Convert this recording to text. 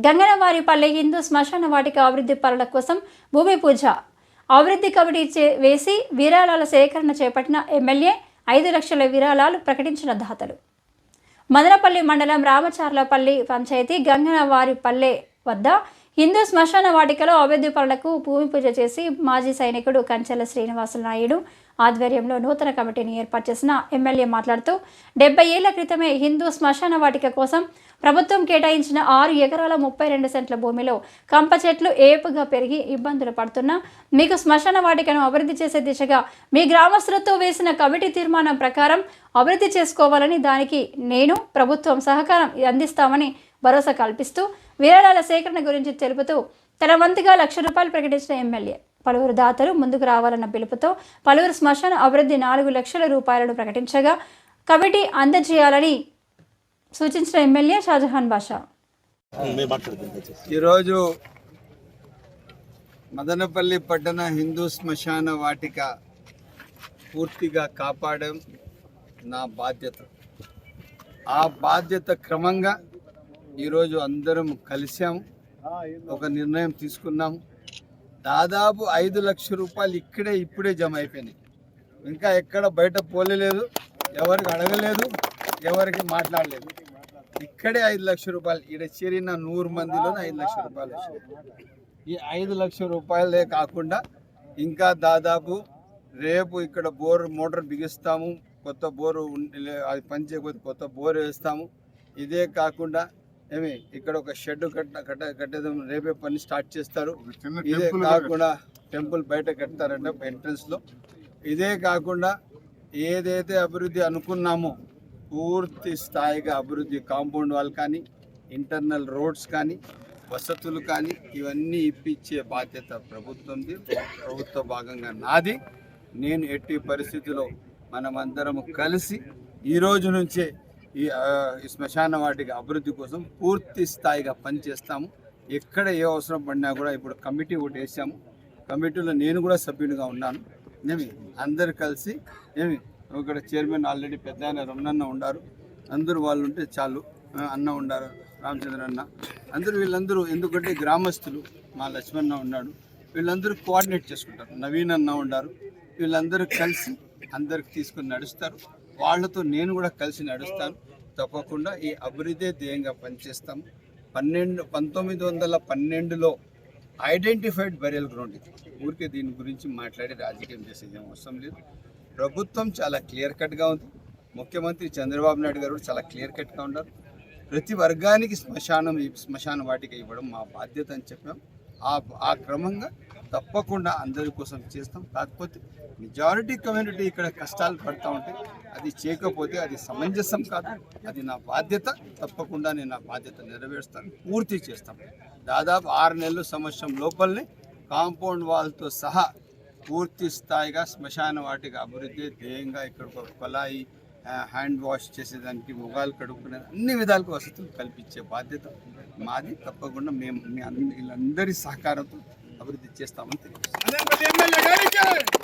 గంగనవారిపల్లె హిందూ శ్మశాన వాటిక అభివృద్ధి పనుల కోసం భూమి పూజ. అభివృద్ధి కమిటీ చే- వేసి విరాళాల సేకరణ చేపట్టిన ఎమ్మెల్యే ఐదు లక్షల విరాళాలు ప్రకటించిన దాతలు. మదనపల్లి మండలం రామచార్లపల్లి పంచాయతీ గంగనవారిపల్లె వద్ద హిందూ శ్మశాన వాటికలో అభివృద్ధి పనులకు భూమి పూజ చేసి మాజీ సైనికుడు కంచెల శ్రీనివాసులు నాయుడు ఆధ్వర్యంలో నూతన కమిటీని ఏర్పాటు చేసిన ఎమ్మెల్యే మాట్లాడుతూ డెబ్బై ఏళ్ళ క్రితమే హిందూ శ్మశాన వాటిక కోసం ప్రభుత్వం కేటాయించిన ఆరు ఎకరాల ముప్పై రెండు సెంట్ల భూమిలో కంప చెట్లు ఏపుగా పెరిగి ఇబ్బందులు పడుతున్నా మీకు శ్మశాన వాటికను అభివృద్ధి చేసే దిశగా మీ గ్రామస్తులతో వేసిన కమిటీ తీర్మానం ప్రకారం అభివృద్ధి చేసుకోవాలని దానికి నేను ప్రభుత్వం సహకారం అందిస్తామని భరోసా కల్పిస్తూ విరాళాల సేకరణ గురించి తెలుపుతూ తన వంతుగా లక్ష రూపాయలు ప్రకటించిన ఎమ్మెల్యే. పలువురు దాతలు ముందుకు రావాలన్న పిలుపుతో పలువురు శ్మశాన అభివృద్ధి నాలుగు లక్షల రూపాయలను ప్రకటించగా కమిటీ అందజేయాలని సూచించిన ఎమ్మెల్యే షాజహాన్ బాషా. ఈరోజు మదనపల్లి పట్టణ హిందూ శ్మశాన వాటిక పూర్తిగా కాపాడడం నా బాధ్యత. ఆ బాధ్యత క్రమంగా ఈరోజు అందరం కలిసాము ఒక నిర్ణయం తీసుకున్నాము దాదాపు ఐదు లక్షల రూపాయలు ఇక్కడే ఇప్పుడే జమ అయిపోయినాయి ఇంకా ఎక్కడ బయట పోలేదు ఎవరికి అడగలేదు ఎవరికి మాట్లాడలేదు. ఇక్కడే ఐదు లక్షల రూపాయలు ఇక్కడ చేరిన నూరు మందిలోనే ఐదు లక్షల రూపాయలు ఈ ఐదు లక్షల రూపాయలే కాకుండా ఇంకా దాదాపు రేపు ఇక్కడ బోర్ మోటార్ బిగిస్తాము కొత్త బోరు అది పని చేయకపోతే కొత్త బోర్ వేస్తాము. ఇదే కాకుండా ఏమి ఇక్కడ ఒక షెడ్ కట్ట కట్ట కట్టేదాం రేపే పని స్టార్ట్ చేస్తారు. ఇదే కాకుండా టెంపుల్ బయట కడతారంట ఎంట్రన్స్లో ఇదే కాకుండా ఏదైతే అభివృద్ధి అనుకున్నామో పూర్తి స్థాయిగా అభివృద్ధి కాంపౌండ్ వాల్ కానీ ఇంటర్నల్ రోడ్స్ కానీ వసతులు కానీ ఇవన్నీ ఇప్పించే బాధ్యత ప్రభుత్వంది. ప్రభుత్వ భాగంగా నాది. నేను ఎట్టి పరిస్థితిలో మనమందరం కలిసి ఈ రోజు నుంచే ఈ ఈ శ్మశాన వాటికి అభివృద్ధి కోసం పూర్తి స్థాయిగా పనిచేస్తాము. ఎక్కడ ఏ అవసరం పడినా కూడా ఇప్పుడు కమిటీ ఒకటి వేసాము. కమిటీలో నేను కూడా సభ్యునిగా ఉన్నాను. ఏమి? అందరు కలిసి ఏమి? ఇక్కడ చైర్మన్ ఆల్రెడీ పెద్ద ఆయన రమణన్న ఉన్నారు అందరూ వాళ్ళు ఉంటే చాలు. అన్న ఉన్నారు రామచంద్ర అన్న. అందరూ వీళ్ళందరూ ఎందుకంటే గ్రామస్తులు మా లక్ష్మణ ఉన్నాడు. వీళ్ళందరూ కోఆర్డినేట్ చేసుకుంటారు. నవీన్ అన్న ఉన్నారు వీళ్ళందరూ కలిసి అందరికి తీసుకుని నడుస్తారు. వాళ్ళతో నేను కూడా కలిసి నడుస్తాను. తప్పకుండా ఈ అభివృద్ధి ధ్యేయంగా పనిచేస్తాం. పన్నెండు పంతొమ్మిది వందల పన్నెండులో ఐడెంటిఫైడ్ బెరియల్ గ్రౌండ్ ఇది. ఊరికే దీని గురించి మాట్లాడి రాజకీయం చేసేది అవసరం లేదు. ప్రభుత్వం చాలా క్లియర్ కట్గా ఉంది. ముఖ్యమంత్రి చంద్రబాబు నాయుడు గారు కూడా చాలా క్లియర్ కట్గా ఉన్నారు. ప్రతి వర్గానికి శ్మశానం శ్మశాన వాటిక ఇవ్వడం మా బాధ్యత అని చెప్పాం. ఆ ఆ క్రమంగా తప్పకుండా అందరి కోసం చేస్తాం. కాకపోతే మెజారిటీ కమ్యూనిటీ ఇక్కడ కష్టాలు పడుతూ ఉంటాయి. అది చేయకపోతే అది సమంజసం కాదు. అది నా బాధ్యత. తప్పకుండా నేను నా బాధ్యత నెరవేరుస్తాను. పూర్తి చేస్తాం దాదాపు ఆరు నెలలు సంవత్సరం లోపలనే కాంపౌండ్ వాల్తో సహా పూర్తి స్థాయిగా శ్మశాన వాటికి అభివృద్ధి ధ్యేయంగా ఇక్కడ ఒక కొలాయి హ్యాండ్ వాష్ చేసేదానికి మొగాలు కడుక్కునే అన్ని విధాలుగా వసతులు కల్పించే బాధ్యత మాది. తప్పకుండా మేము మీ అందరి వీళ్ళందరి సహకారంతో అభివృద్ధి చేస్తామని తెలియజేస్తాం